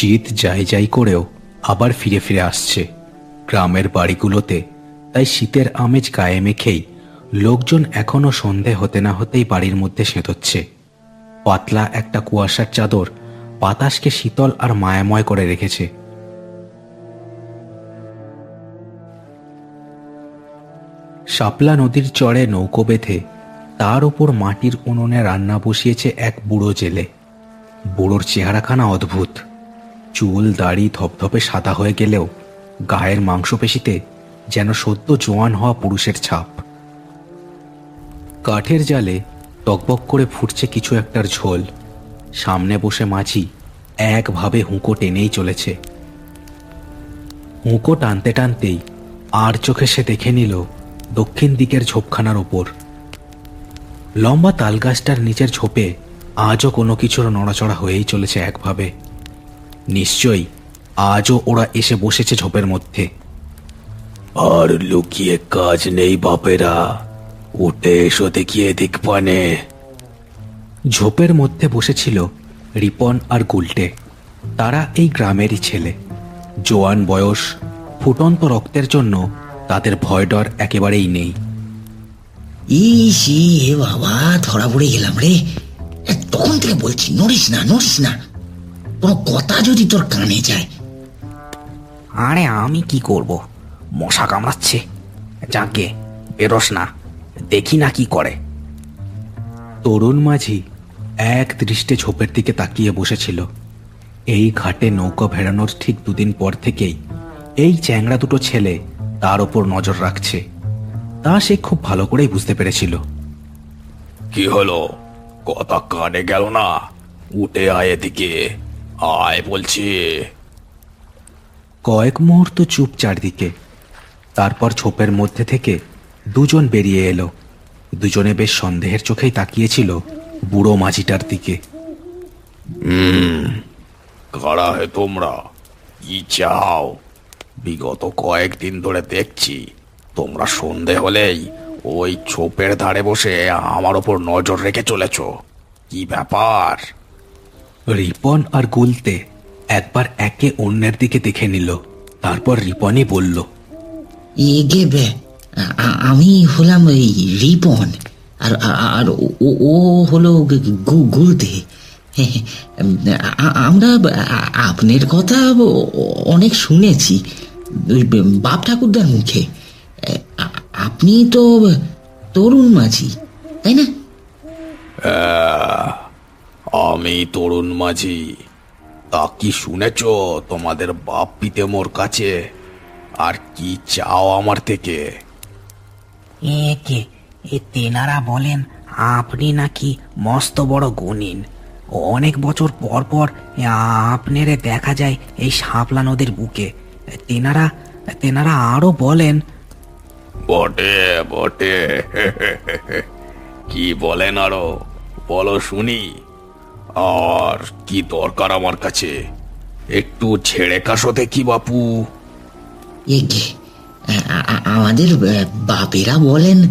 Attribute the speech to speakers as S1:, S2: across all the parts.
S1: শীত যাই যাই করেও আবার ফিরে ফিরে আসছে। গ্রামের বাড়িগুলোতে তাই শীতের আমেজ গায়ে মেখেই লোকজন এখনও সন্ধে হতে না হতেই বাড়ির মধ্যে সেঁতচ্ছে পাতলা একটা কুয়াশার চাদর বাতাসকে শীতল আর মায়াময় করে রেখেছে। শাপলা নদীর চড়ে নৌকো বেঁধে তার উপর মাটির উনুনে রান্না বসিয়েছে এক বুড়ো জেলে। বুড়োর চেহারাখানা অদ্ভুত। চুল, দাড়ি ধপধপে সাদা হয়ে গেলেও গায়ের মাংসপেশিতে যেন সদ্য জোয়ান হওয়া পুরুষের ছাপ। কাঠের জালে টকবক করে ফুটছে কিছু একটার ঝোল। সামনে বসে মাঝি একভাবে হুঁকো টেনেই চলেছে। হুঁকো টানতে টানতেই আর চোখে সে দেখে নিল দক্ষিণ দিকের ঝোপখানার ওপর। লম্বা তালগাছটার নিচের ঝোপে আজও কোনো কিছুর নড়াচড়া হয়েই চলেছে একভাবে। নিশ্চয়ই আজও ওরা এসে বসেছে ঝোপের মধ্যে। আর লুকিয়ে কাজ নেই বাপেরা। উঠে এসো দেখিয়ে দিক পানে। ঝোপের মধ্যে বসেছিল রিপন আর গুলটে। তারা এই গ্রামেরই ছেলে। জোয়ান বয়স ফুটন্ত রক্তের জন্য তাদের ভয় ডর একেবারেই নেই।
S2: ইস এ বাবা ধরা পড়ে গেলাম রে। তখন থেকে বলছি নড়িস না নড়িস না। কোনো কথা যদি তোর কানে যায়।
S3: আরে আমি কি করব? মশা কামড়াচ্ছে। যাকে বেরোস না দেখি না কি করে।
S1: তরুণ মাঝি এক দৃষ্টে ঝোপের দিকে তাকিয়ে বসেছিল। এই ঘাটে নৌকা ভেড়ানোর ঠিক দুদিন পর থেকেই এই চ্যাংড়া দুটো ছেলে তার ওপর নজর রাখছে। তা সে খুব ভালো করেই বুঝতে পেরেছিল।
S4: কি হলো? কথা কানে গেল না। উঠে আয় এদিকে। আয় বলছি।
S1: কয়েক মুহূর্ত চুপ চারদিকে তারপর ছোপের মধ্যে থেকে দুজন বেরিয়ে এলো। দুজনে বেশ সন্দেহের চোখেই তাকিয়েছিল বুড়ো মাঝিটার দিকে।
S4: কারা হে তোমরা কি চাও? বিগত কয়েকদিন ধরে দেখছি তোমরা সন্ধে হলেই ওই ছোপের ধারে বসে আমার ওপর নজর রেখে চলেছ। কি ব্যাপার?
S1: রিপন আর গুলতে একবার একে অন্যের দিকে দেখে নিল। তারপর রিপনই বলল
S2: এগে আমি হলাম এই রিপন। আর আর ও- হলো গুলতে। আমরা আপনার কথা অনেক শুনেছি বাপ ঠাকুরদার মুখে। আপনি তো তরুণ মাঝি তাই না?
S4: আমি তরুণ মাঝি। তা কি শুনেছ? তোমাদের বাপ পিতে মোর কাছে। আর কি চাও আমার থেকে?
S3: এ কে? এ তেনারা বলেন আপনি নাকি মস্ত বড় গুণিন। অনেক বছর পর পর আপনারে দেখা যায় এই শাপলা নদীর বুকে। তেনারা তেনারা আরও বলেন।
S4: বটে বটে। কি বলেন আরও? বলো শুনি। আর কি দরকার আমার কাছে? একটু ছেড়ে কাশো দেখি বাপু।
S2: আ- আ- আমাদের আ, বাপেরা বলেন আ,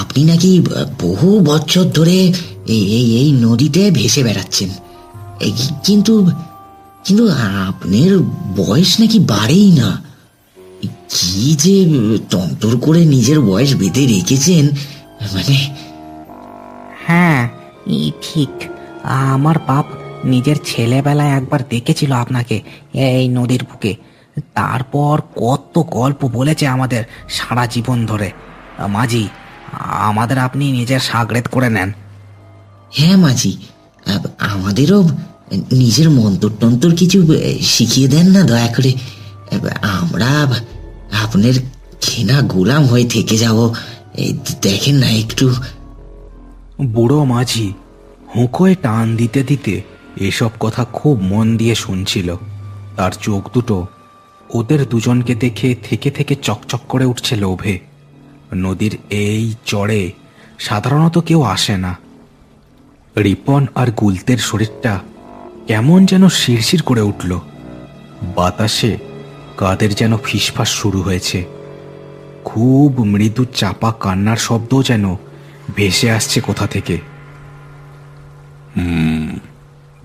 S2: আপনি নাকি বহু বছর ধরে এই এই এই নদীতে ভেসে বেড়াচ্ছেন। এই কিন্তু কিন্তু আপনার বয়স নাকি বাড়েই না। কি যে তন্তর করে নিজের বয়স বেঁধে রেখেছেন মানে
S3: হ্যাঁ ই ঠিক। আমার বাপ নিজের ছেলেবেলায় একবার দেখেছিল আপনাকে এই নদীর বুকে। তারপর কত গল্প বলেছে আমাদের সারা জীবন ধরে। মাঝি আমাদের আপনি নিজের সাগরেত করে নেন।
S2: হ্যাঁ মাঝি। আমাদেরও নিজের মন্তর টন্তর কিছু শিখিয়ে দেন না দয়া করে। আমরা আপনার ঘেনা গোলাম হয়ে থেকে যাব। দেখেন না একটু।
S1: বুড়ো মাঝি হুঁকোয় টান দিতে দিতে এসব কথা খুব মন দিয়ে শুনছিল। তার চোখ দুটো ওদের দুজনকে দেখে থেকে থেকে চকচক করে উঠছে লোভে। নদীর এই চড়ে সাধারণত কেউ আসে না। রিপন আর গুলতের শরীরটা কেমন যেন শিরশির করে উঠল। বাতাসে কাদের যেন ফিসফাস শুরু হয়েছে। খুব মৃদু চাপা কান্নার শব্দও যেন ভেসে আসছে কোথা থেকে।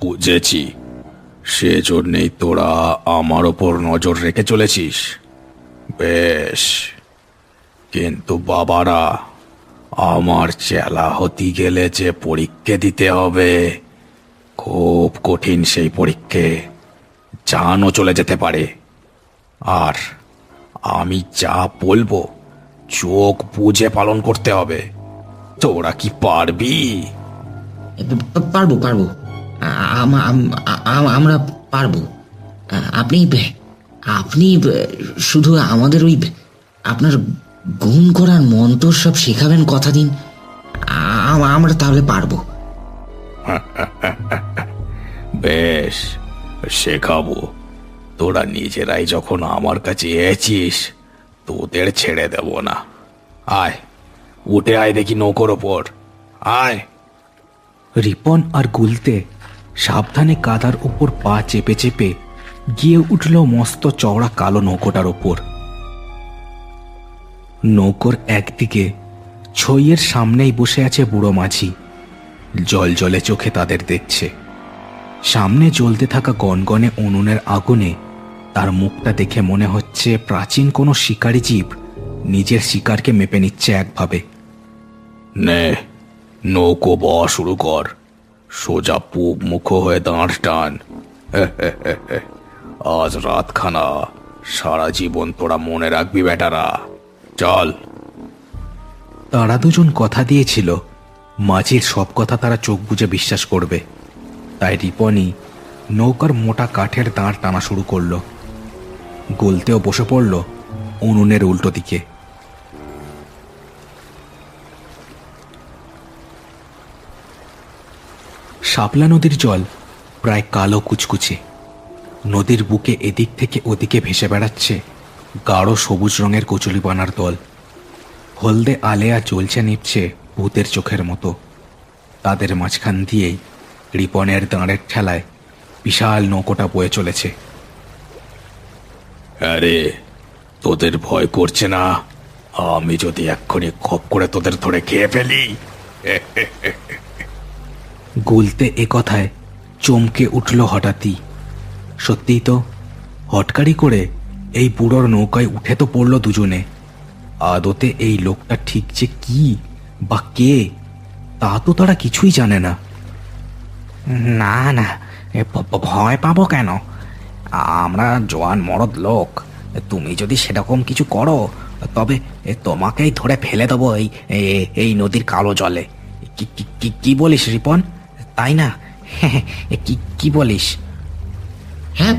S4: বুঝেছি। সেজন্যেই তোরা আমার ওপর নজর রেখে চলেছিস। বেশ। কিন্তু বাবারা, আমার চেলা হতে গেলে যে পরীক্ষা দিতে হবে, খুব কঠিন সেই পরীক্ষে। জানও চলে যেতে পারে। আর আমি যা বলব, চোখ বুঝে পালন করতে হবে। তোরা কি পারবি?
S2: পারব পারব। আমরা পারব। আপনি আপনি শুধু আমাদের ওই, আপনার গুণ করার মন্ত্র সব শেখাবেন কথা দিন। আমরা তাহলে পারব।
S4: বেশ, শেখাবো। তোরা নিজেরাই যখন আমার কাছে এসেছিস, তোদের ছেড়ে দেব না। আয়, উঠে আয় দেখি নৌকোর ওপর। আয়।
S1: রিপন আর গুলতে সাবধানে কাদার উপর পা চেপে চেপে গিয়ে উঠল মস্ত চওড়া কালো নৌকোটার ওপর। নৌকোর একদিকে ছইয়ের সামনেই বসে আছে বুড়ো মাঝি, জল জলে চোখে তাদের দেখছে। সামনে জ্বলতে থাকা গনগনে উনুনের আগুনে তার মুখটা দেখে মনে হচ্ছে প্রাচীন কোনো শিকারী জীব নিজের শিকারকে মেপে নিচ্ছে একভাবে।
S4: নৌকো বয়া শুরু কর। সোজা পূব মুখ হয়ে দাঁড় টান। আজ রাতখানা। সারা জীবন তোরা মনে রাখবি বেটারা। চল।
S1: তারা দুজন কথা দিয়েছিল। মাঝির সব কথা তারা চোখ বুজে বিশ্বাস করবে। তাই রিপনি নৌকার মোটা কাঠের দাঁড় টানা শুরু করল। গলতেও বসে পড়ল উনুনের উল্টো দিকে। শাপলা নদীর জল প্রায় কালো কুচকুচে। নদীর বুকে এদিক থেকে ওদিকে ভেসে বেড়াচ্ছে গাঢ় সবুজ রঙের কচুরিপানার দল। হলদে আলেয়া জ্বলছে নিপছে ভূতের চোখের মতো। তাদের মাঝখান দিয়েই রিপনের দাঁড়ের ঠেলায় বিশাল নৌকোটা বয়ে চলেছে।
S4: আরে, তোদের ভয় করছে না? আমি যদি এক্ষুনি খপ করে তোদের ধরে খেয়ে ফেলি।
S1: গুলতে এ কথায় চমকে উঠল হঠাৎই। সত্যিই তো, হটকারি করে এই বুড়োর নৌকায় উঠে তো পড়ল দুজনে। আদতে এই লোকটা ঠিক যে কি বা কে, তা তো তারা কিছুই জানে না।
S3: না না ভয় পাবো কেন? আমরা জোয়ান মরদ লোক, তুমি যদি সেরকম কিছু করো, তবে তোমাকেই ধরে ফেলে দেবো এই এই নদীর কালো জলে। কি- কি বলিস রিপন? তাই না? কি কি বলিস?
S2: হ্যাঁ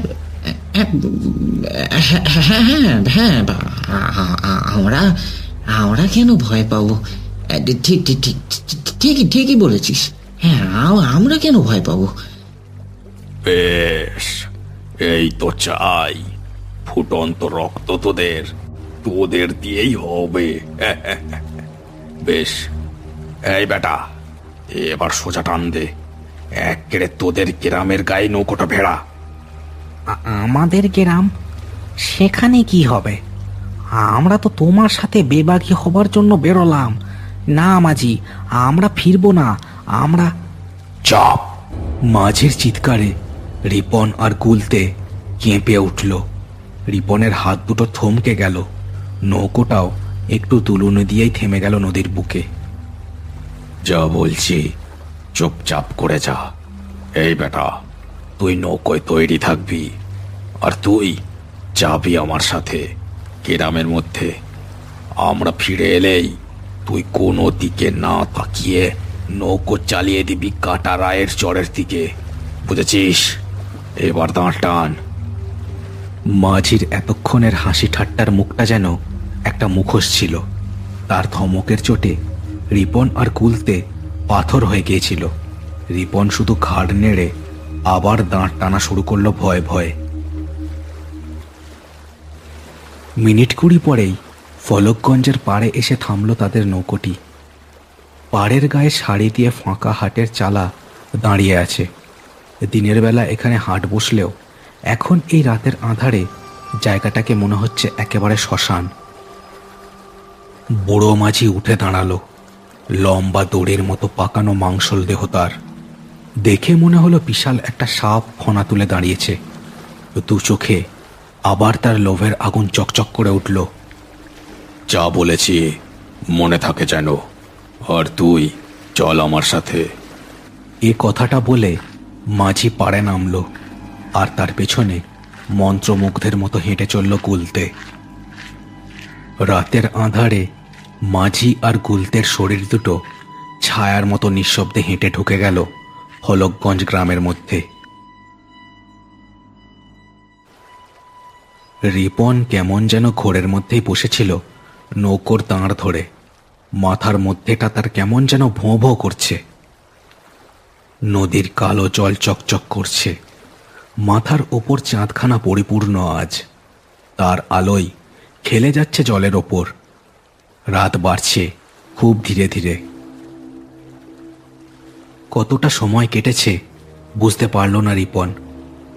S2: হ্যাঁ হ্যাঁ হ্যাঁ হ্যাঁ আমরা আমরা কেন ভয় পাবো? ঠিক ঠিক ঠিক ঠিকই ঠিকই বলেছিস। হ্যাঁ আমরা কেন ভয় পাবো?
S4: বেশ এই তো চাই। ফুটন্ত রক্ত তোদের তোদের দিয়েই হবে। বেশ এই বেটা এবার সোজা টান দে। এক কেড়ে তোদের গ্রামের গায়ে নৌকোটা ভেড়া।
S3: আ- আমাদের গ্রাম? সেখানে কি হবে? আমরা তো তোমার সাথে বেবাগি হবার জন্য বেরোলাম। না মাঝি আমরা ফিরবো না। আমরা
S4: চাপ।
S1: মাঝের চিৎকারে রিপন আর গুলতে কেঁপে উঠল। রিপনের হাত দুটো থমকে গেল। নৌকোটাও একটু দুলুনে দিয়েই থেমে গেল নদীর বুকে।
S4: যা বলছি চুপচাপ করে যা। এই বেটা, তুই নৌকোয় তৈরি থাকবি, আর তুই যাবি আমার সাথে গ্রামের মধ্যে। আমরা ফিরে এলেই তুই কোনো দিকে না তাকিয়ে নৌকো চালিয়ে দিবি কাটা রায়ের চরের দিকে। বুঝেছিস? এবার দাঁড় টান।
S1: মাঝির এতক্ষণের হাসি ঠাট্টার মুখটা যেন একটা মুখোশ ছিল। তার ধমকের চোটে রিপন আর কুলতে পাথর হয়ে গিয়েছিল। রিপন শুধু ঘাড় নেড়ে আবার দাঁড় টানা শুরু করল ভয়ে ভয়ে। মিনিট কুড়ি পরেই ফলকগঞ্জের পাড়ে এসে থামলো তাদের নৌকোটি। পাড়ের গায়ে শাড়ি দিয়ে ফাঁকা হাটের চালা দাঁড়িয়ে আছে। দিনের বেলা এখানে হাট বসলেও এখন এই রাতের আঁধারে জায়গাটাকে মনে হচ্ছে একেবারে শ্মশান। বুড়ো মাঝি উঠে দাঁড়াল। লম্বা দড়ির মতো পাকানো মাংসল দেহ তার। দেখে মনে হলো বিশাল একটা সাপ ফনা তুলে দাঁড়িয়েছে। দু চোখে আবার তার লোভের আগুন চকচক করে উঠল।
S4: যা বলেছি মনে থাকে যেন। আর তুই চল আমার সাথে।
S1: এ কথাটা বলে মাঝি পাড়ে নামলো আর তার পেছনে মন্ত্রমুগ্ধের মতো হেঁটে চলল কুলতে। রাতের আঁধারে মাঝি আর গুলতের শরীর দুটো ছায়ার মতো নিঃশব্দে হেঁটে ঢুকে গেল হলকগঞ্জ গ্রামের মধ্যে। রিপন কেমন যেন ঘোরের মধ্যেই বসেছিল নৌকোর তাঁর ধরে। মাথার মধ্যেটা তার কেমন যেন ভোঁ ভোঁ করছে। নদীর কালো জল চকচক করছে। মাথার ওপর চাঁদখানা পরিপূর্ণ আজ। তার আলোয় খেলে যাচ্ছে জলের ওপর। রাত বাড়ছে, খুব ধীরে ধীরে। কতটা সময় কেটেছে, বুঝতে পারল না রিপন।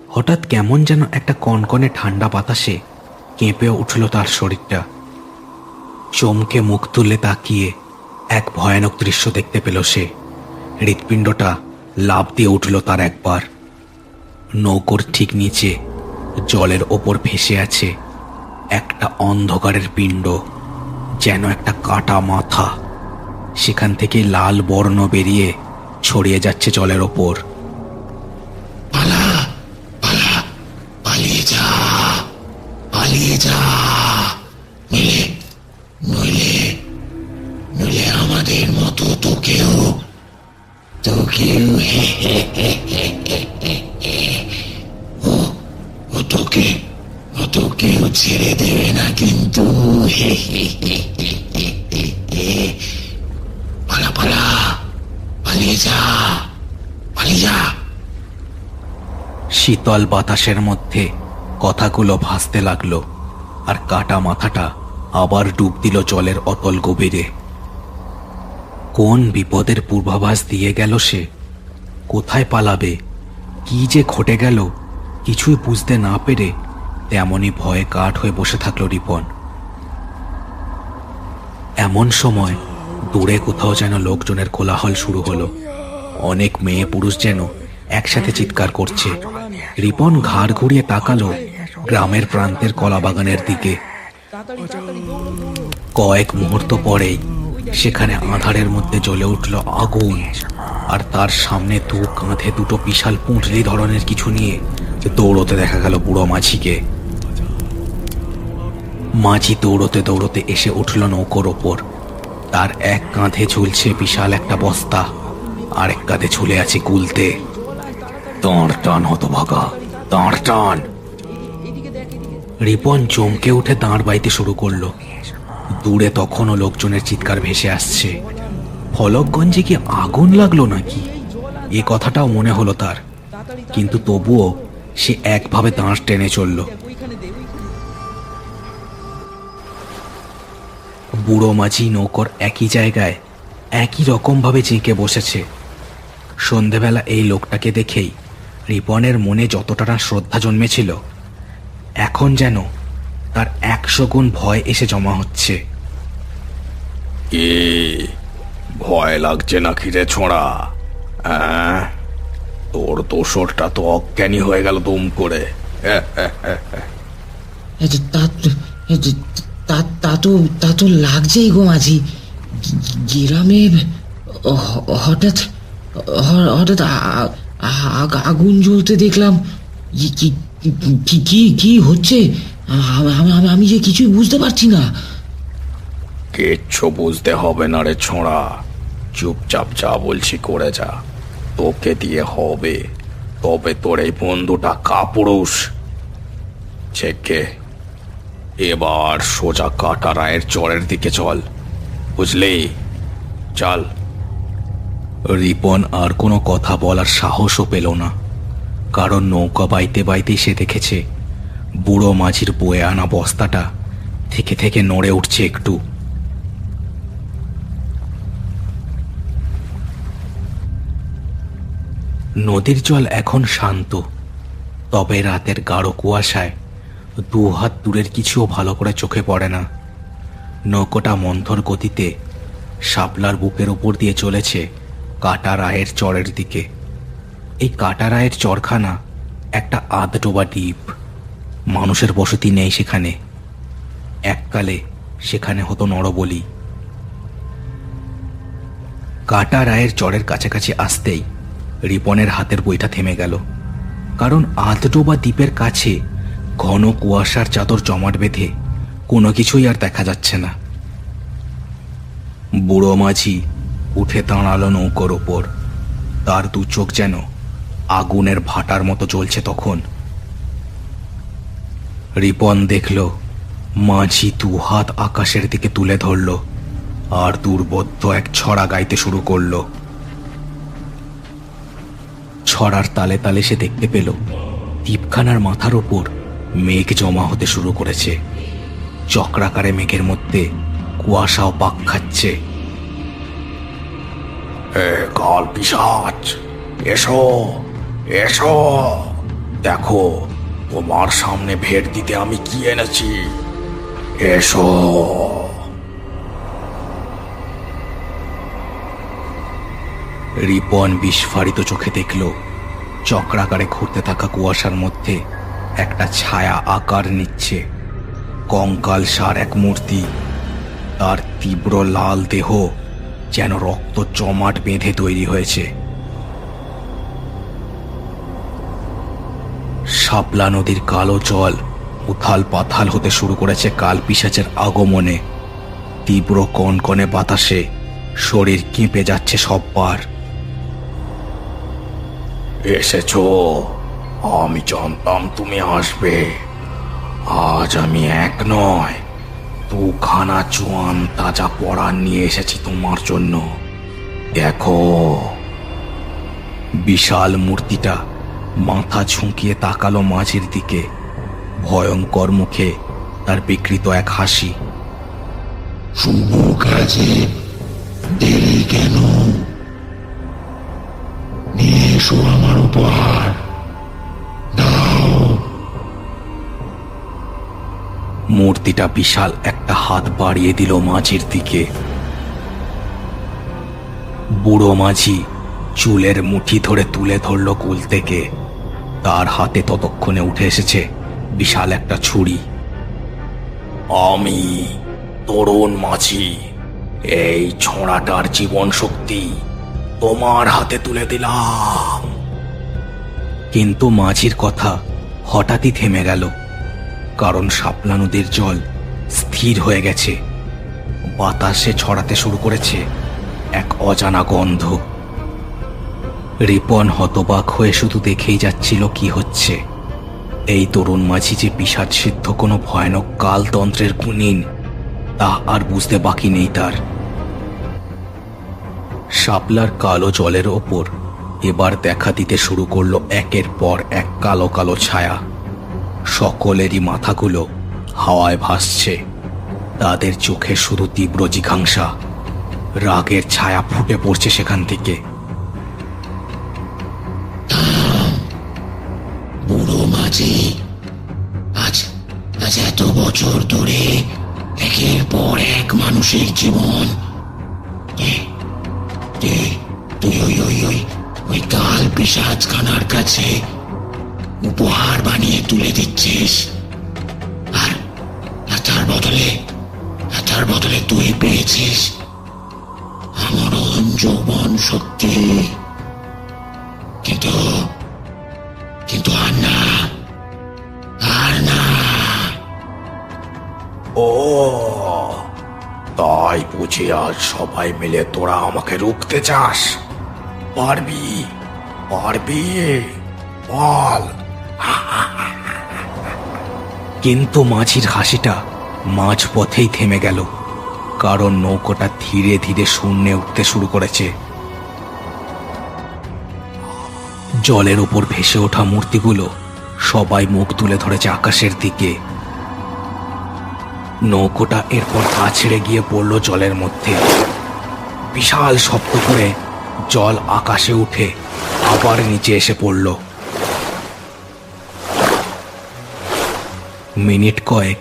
S1: হঠাৎ কেমন যেন একটা কনকনে ঠান্ডা বাতাসে কেঁপে উঠল তার শরীরটা। চমকে মুখ তুলে তাকিয়ে এক ভয়ানক দৃশ্য দেখতে পেল সে। হৃৎপিণ্ডটা লাভ দিয়ে উঠল তার একবার। নৌকোর ঠিক নিচে জলের ওপর ভেসে আছে একটা অন্ধকারের পিণ্ড। যেন একটা কাটা মাথা। সেখান থেকে লাল বর্ণ বেরিয়ে ছড়িয়ে যাচ্ছে জলের ওপর।
S2: পালা পালা, পালিয়ে যা পালিয়ে যা।
S1: শীতল বাতাসের মধ্যে কথাগুলো ভাসতে লাগল, আর কাটা মাথাটা আবার ডুব দিল জলের অতল গভীরে। কোন বিপদের পূর্বাভাস দিয়ে গেল সে? কোথায় পালাবে? কি যে ঘটে গেল? কিছুই বুঝতে না পেরে তেমনই ভয়ে কাঠ হয়ে বসে থাকল রিপন। এমন সময় দূরে কোথাও যেন লোকজনের কোলাহল শুরু হলো। অনেক মেয়ে পুরুষ যেন একসাথে চিৎকার করছে। রিপন ঘাড় ঘুরিয়ে তাকালো গ্রামের প্রান্তের কলা বাগানের দিকে। কয়েক মুহূর্ত পরেই সেখানে আধারের মধ্যে জ্বলে উঠল আগুন আর তার সামনে দু কাঁধে দুটো বিশাল পুঁটলি ধরনের কিছু নিয়ে দৌড়তে দেখা গেল বুড়ো মাঝিকে। মাঝি দৌড়তে দৌড়তে এসে উঠল নৌকোর ওপর। তার এক কাঁধে ঝুলছে বিশাল একটা বস্তা, আরেক কাঁধে ঝুলে আছে গুলতে দাঁড় টান হতো ভাগা দাঁড় টান। রিপন চমকে উঠে দাঁড় বাইতে শুরু করল। দূরে তখনও লোকজনের চিৎকার ভেসে আসছে। ফলকগঞ্জে কি আগুন লাগল নাকি? এ কথাটাও মনে হলো তার। কিন্তু তবুও সে একভাবে দাঁড় টেনে চলল। বুড়ো মাঝি নৌকর একই জায়গায় একই রকমভাবে চেঁকে বসেছে। সন্ধেবেলা এই লোকটাকে দেখেই রিপনের মনে যতটা না শ্রদ্ধা জন্মেছিল এখন যেন তার একশো গুণ ভয় এসে জমা হচ্ছে।
S4: এ ভয় লাগছে না খিরে ছোঁড়া। হ্যাঁ তোর দোসরটা তো অজ্ঞানী হয়ে গেল দুম করে। হ্যাঁ,
S2: যে তা তো- এ তা তা তো তা তো লাগছেই গো মাঝি। গ্রামে হঠাৎ হঠাৎ আগুন জ্বলতে দেখলাম। কি কি কি হচ্ছে? আমি যে কিছুই বুঝতে পারছি না।
S4: কিচ্ছু বুঝতে হবে না রে ছোঁড়া। চুপচাপ যা বলছি করে যা। তোকে দিয়ে হবে। তবে তোর এই বন্ধুটা কাপুরুষ। ছেকে এবার সোজা কাটা রায়ের চরের দিকে চল। বুঝলি? চল।
S1: রিপন আর কোনো কথা বলার সাহসও পেল না। কারণ নৌকা বাইতে বাইতে সে দেখেছে, বুড়ো মাঝির বয়ে আনা বস্তাটা থেকে থেকে নড়ে উঠছে একটু। নদীর জল এখন শান্ত, তবে রাতের গাঢ় কুয়াশায় দু হাত দূরের কিছুও ভালো করে চোখে পড়ে না। নৌকোটা মন্থর গতিতে শাপলার বুকের উপর দিয়ে চলেছে। কাটা রায়ের চরের দিকে। এই কাটারায়ের চরখানা একটা আধডোবা দ্বীপ। মানুষের বসতি নেই সেখানে। এককালে সেখানে হতো নরবলি। কাটা রায়ের চরের কাছাকাছি আসতেই রিপনের হাতের বইটা থেমে গেল। কারণ আধডোবা দ্বীপের কাছে ঘন কুয়াশার চাদর জমাট বেঁধে কোনো কিছুই আর দেখা যাচ্ছে না। বুড়ো মাঝি উঠে দাঁড়াল নৌকোর ওপর। তার দু চোখ যেন আগুনের ভাটার মতো জ্বলছে তখন। রিপন দেখল, মাঝি দু হাত আকাশের দিকে তুলে ধরল আর দুর্বোধ্য এক ছড়া গাইতে শুরু করল। ছড়ার তালে তালে সে দেখতে পেল, দ্বীপখানার মাথার ওপর মেঘ জমা হতে শুরু করেছে। চক্রাকারে মেঘের মধ্যে কুয়াশাও পাক খাচ্ছে।
S4: কাল পিসাচ, এসো এসো। দেখো, তোমার সামনে ভেট দিতে আমি কি এনেছি? এসো।
S1: রিপন বিস্ফারিত চোখে দেখল, চক্রাকারে ঘুরতে থাকা কুয়াশার মধ্যে একটা ছায়া আকার নিচ্ছে। কঙ্কাল সার এক মূর্তি, তার তীব্র লাল দেহ যেন রক্ত জমাট বেঁধে তৈরি হয়েছে। শাপলা নদীর কালো জল উথাল পাথাল হতে শুরু করেছে কাল পিসাচের আগমনে। তীব্র কনকনে বাতাসে শরীর কেঁপে যাচ্ছে সববার।
S4: এসেছ, আমি জানতাম তুমি আসবে। আজ আমি এক নয় দুখানা চোয়ান তাজা পড়া নিয়ে এসেছি তোমার জন্য। দেখো,
S1: বিশাল মূর্তিটা মাথা ঝুঁকিয়ে তাকালো মাঝির দিকে। ভয়ঙ্কর মুখে তার বিকৃত এক হাসি।
S5: শুভ কাজে, দেরি কেন? নিয়ে এসো আমার উপহার।
S1: মূর্তিটা বিশাল একটা হাত বাড়িয়ে দিল মাঝির দিকে। বুড়ো মাঝি চুলের মুঠি ধরে তুলে ধরল কুল থেকে। তার হাতে ততক্ষণে উঠে এসেছে বিশাল একটা ছুরি।
S4: আমি তরুণ মাঝি, এই ছোঁড়াটার জীবন শক্তি তোমার হাতে তুলে দিলাম।
S1: কিন্তু মাঝির কথা হঠাৎই থেমে গেল। কারণ শাপলা নদীর জল স্থির হয়ে গেছে। বাতাসে ছড়াতে শুরু করেছে এক অজানা গন্ধ। রিপন হতবাক হয়ে শুধু দেখেই যাচ্ছিল কি হচ্ছে। এই তরুণ মাঝি যে বিষাদ সিদ্ধ কোনো ভয়ানক কালতন্ত্রের গুণিন তা আর বুঝতে বাকি নেই তার। শাপলার কালো জলের ওপর এবার দেখা দিতে শুরু করল একের পর এক কালো কালো ছায়া। সকলেরই মাথাগুলো হাওয়ায় ভাসছে। তাদের চোখে শুধু তীব্র জিঘাংসা। রাগের ছায়া ফুটে পড়ছে সেখান থেকে।
S5: বুড়ো মাঝি, আজ আজ এত বছর ধরে একের পর এক মানুষের জীবন। তুই ওই ওই ওই ওই কাল পিসাজ খানার কাছে উপহার বানিয়ে তুলে দিচ্ছিস। আর আর তার বদলে আর তার বদলে তুই পেয়েছিস। আমার যৌবন শক্তি কিন্তু কিন্তু আর না আর না।
S4: ও, তাই বুঝি আজ সবাই মিলে তোরা আমাকে রুখতে চাস। পারবি পারবি বল
S1: কিন্তু মাঝির হাসিটা মাঝ পথেই থেমে গেল। কারণ নৌকোটা ধীরে ধীরে শূন্যে উঠতে শুরু করেছে। জলের উপর ভেসে ওঠা মূর্তিগুলো সবাই মুখ তুলে ধরেছে আকাশের দিকে। নৌকোটা এরপর আছড়ে গিয়ে পড়ল জলের মধ্যে। বিশাল শব্দ করে জল আকাশে উঠে আবার নিচে এসে পড়ল। মিনিট কয়েক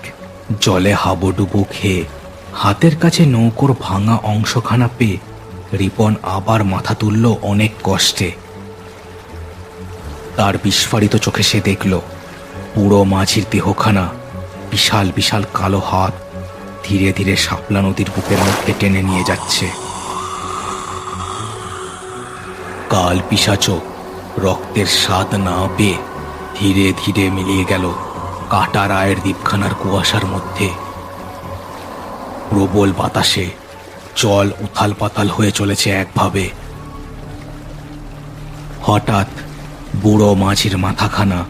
S1: জলে হাবুডুবু খেয়ে হাতের কাছে নৌকোর ভাঙা অংশখানা পেয়ে রিপন আবার মাথা তুলল অনেক কষ্টে। তার বিস্ফারিত চোখে সে দেখল পুরো মাঝির দেহখানা বিশাল বিশাল কালো হাত ধীরে ধীরে শাপলা নদীর বুকের মধ্যে টেনে নিয়ে যাচ্ছে। কাল পিসাচক রক্তের স্বাদ না পেয়ে ধীরে ধীরে মিলিয়ে গেল। কাটা রায়ের দ্বীপখানার কুয়াশার মধ্যে প্রবল বাতাসে জল উথাল পাতাল হয়ে চলেছে একভাবে। হঠাৎ বুড়ো মাঝির মাথাখানা,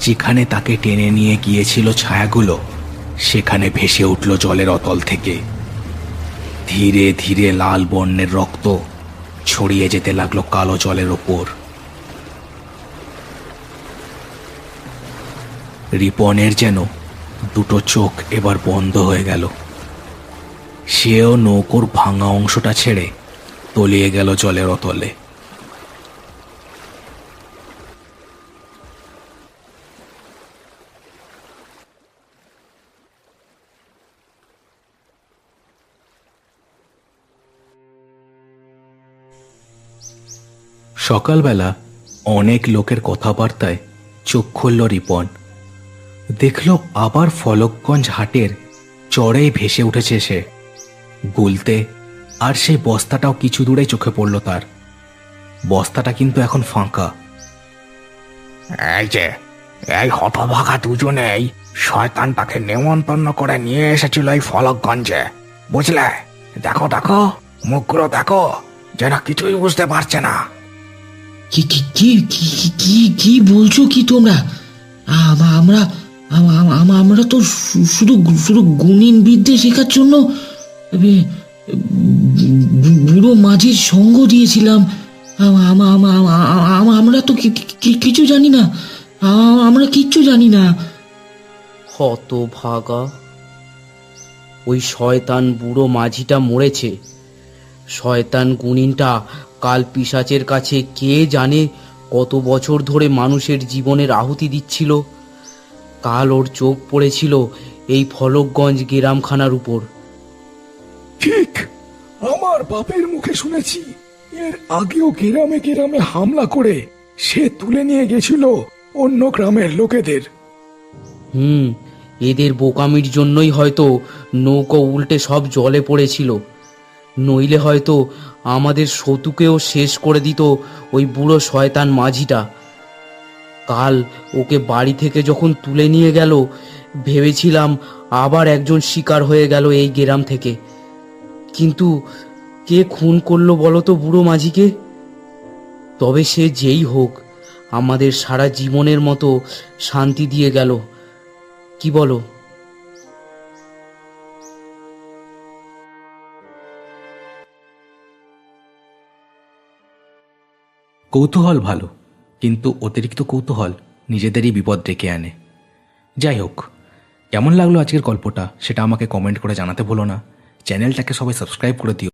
S1: যেখানে তাকে টেনে নিয়ে গিয়েছিল ছায়াগুলো, সেখানে ভেসে উঠল জলের অতল থেকে। ধীরে ধীরে লাল বর্ণের রক্ত ছড়িয়ে যেতে লাগল কালো জলের ওপর। রিপনের যেন দুটো চোখ এবার বন্ধ হয়ে গেল। সেও নৌকোর ভাঙা অংশটা ছেড়ে তলিয়ে গেল জলের অতলে। সকালবেলা অনেক লোকের কথাবার্তায় চোখ খুলল রিপন। দেখল আবার ফলকগঞ্জ হাটের চড়েই ভেসে উঠেছে সে। গুলতে আর সেই বস্তাটাও কিছু দূরে চোখে পড়ল তার। বস্তাটা কিন্তু এখন ফাঁকা।
S4: এই যে এই হতভাগা দুজনেই শয়তানটাকে নেমন্তন্ন করে নিয়ে এসেছিল এই ফলকগঞ্জে। বুঝলে? দেখো দেখো মুখগুলো দেখো যেন কিছুই বুঝতে পারছে না।
S2: কি কি কি কি কি- কি কি বলছো কি তোমরা? আম- আমরা আম- আম- আম- আমরা তো শুধু শুধু গুণিন বিদ্যে শেখার জন্য বুড়ো মাঝির সঙ্গ দিয়েছিলাম। আম- আম- আম- আম- আম- আমরা তো কিছু জানি না। আমরা কিচ্ছু জানি না।
S6: হত ভাগা। ওই শয়তান বুড়ো মাঝিটা মরেছে। শয়তান গুণিনটা কাল পিসাচের কাছে কে জানে কত বছর ধরে মানুষের জীবনের আহুতি দিচ্ছিল। কাল ওর চোখ পড়েছিল এই ফলকগঞ্জ গ্রামখানার উপর।
S7: ঠিক আমার বাপের মুখে শুনেছি। এর আগেও গ্রামে গ্রামে হামলা করে সে তুলে নিয়ে গেছিল অন্য গ্রামের লোকেদের।
S6: হুম এদের বোকামির জন্যই হয়তো নৌকো উল্টে সব জলে পড়েছিল। নইলে হয়তো আমাদের সতুকেও শেষ করে দিত ওই বুড়ো শয়তান মাঝিটা। কাল ওকে বাড়ি থেকে যখন তুলে নিয়ে গেল, ভেবেছিলাম আবার একজন শিকার হয়ে গেল এই গ্রাম থেকে। কিন্তু কে খুন করল বলো তো বুড়ো মাঝিকে? তবে সে যেই হোক, আমাদের সারা জীবনের মতো শান্তি দিয়ে গেল। কি বলো?
S1: কৌতূহল ভালো। কিন্তু অতিরিক্ত কৌতূহল নিজেদেরই বিপদ ডেকে আনে। যাই হোক, কেমন লাগল আজকের গল্পটা সেটা আমাকে কমেন্ট করে জানাতে ভুলো না। চ্যানেলটাকে সবাই সাবস্ক্রাইব করে দিও।